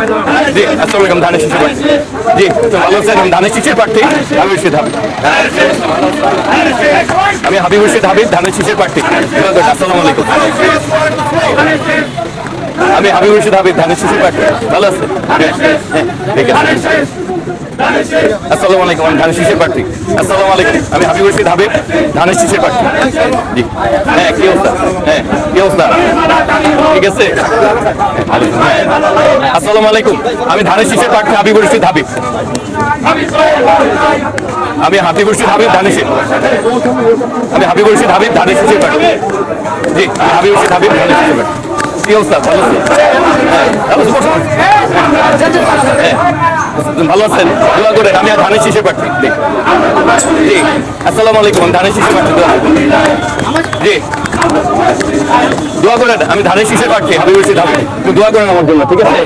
আসসালামু আলাইকুম ধানের শীষের প্রার্থী জি ভালো আছেন? আমি ধানের শীষের প্রার্থী হাবিব রশিদ হাবিব। আমি হাবিব রশিদ হাবিব ধানের শীষের প্রার্থী। আসসালামু আলাইকুম। আমি হাবিব রশিদ হাবিব ধানের শীষের প্রার্থী। ভালো আছে হ্যাঁ, ঠিক আছে আসসালামু আলাইকুম আমি ধানের শীষের প্রার্থী। আসসালামু আলাইকুম আমি হাবিব রশিদ হাবিব ধানের শীষের প্রার্থী। জি। হ্যাঁ কি অবস্থা? হ্যাঁ কি অবস্থা? ঠিক আছে আসসালামু আলাইকুম। আমি ধানের শীষের প্রার্থী হাবিব রশিদ হাবিব। আমি হাবিব রশিদ হাবিব ধানের শীষ। আমি হাবিব রশিদ হাবিব ধানের শীষের প্রার্থী জি আমি? হ্যাঁ, ভালো আছেন? দোয়া করেন আমি আর ধানের শীষের প্রার্থী জি। আসসালামু আলাইকুম ধানের শীষের প্রার্থী জি। দোয়া করেন, আমি ধানের শীষের প্রার্থী হাবিব রশিদ হাবিব। একটু দোয়া করেন আমার জন্য, ঠিক আছে?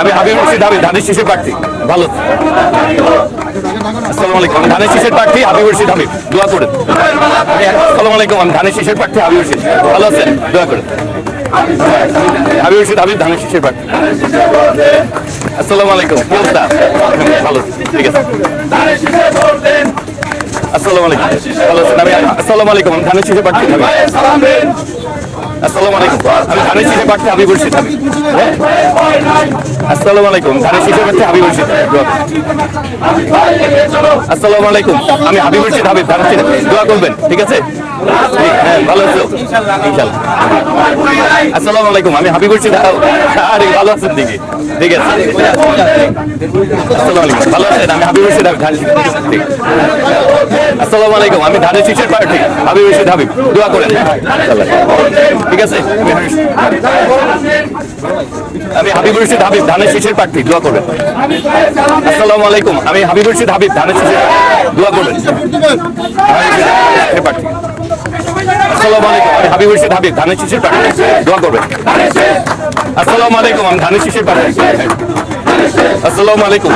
আমি হাবিব রশিদ হাবিব, ধানের শীষের প্রার্থী ভালো। আসসালামু আমি ধানের শীষের প্রার্থী হাবিব রশিদ হাবিব। দোয়া করেন। আসসালামু আলাইকুম, আমি ধানের শীষের প্রার্থী হাবিব রশিদ ভালো আছেন? দোয়া করেন। হাবিব রশিদ হাবিব, ধানের শীষের প্রার্থী আসসালামু আলাইকুম ভালো, ঠিক আছে। আসসালামু আলাইকুম। আমি আমি ধানের আসসালামু আলাইকুম। আমি ধানের রশিদ হাবিব হ্যাঁ? আসসালামু আলাইকুম। ধানের রশিদ দোয়া আসসালামু আলাইকুম। আমি হাবিব হাবিব, ধানের শীষের দোয়া করবেন, ঠিক আছে? হ্যাঁ ভালো আলাইকুম। আমি হাবিব। আরে, ভালো আছেন দেখি ঠিক আছে। আলাইকুম। ভালো আছেন? আমি হাবিব হাবিব, ধানের। আসসালামু আলাইকুম। আমি ধানের শীষের প্রার্থী দোয়া করেন। ঠিক আছে? আমি রশিদ হাবিব, ধানের শীষের প্রার্থী দোয়া করবেন। আসসালামু আলাইকুম। আমি হাবিব রশিদ হাবিব, ধানের শীষের দোয়া করবেন। প্রার্থী আসসালামু আলাইকুম। আমি রশিদ হাবিব, ধানের শীষের প্রার্থী দোয়া করবেন। আসসালামু আলাইকুম। আমি ধানের শীষের প্রার্থী আসসালামু আলাইকুম।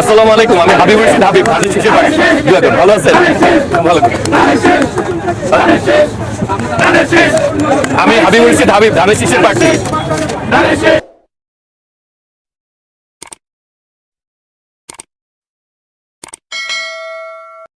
আসসালামু আলাইকুম, আমি হাবিব হোসেন হাবিব ধানের শিশু দোয়া ভালো আছেন? ভালো আমি হাবিব হোসেন হাবিব, ধানের শিশের প্রার্থী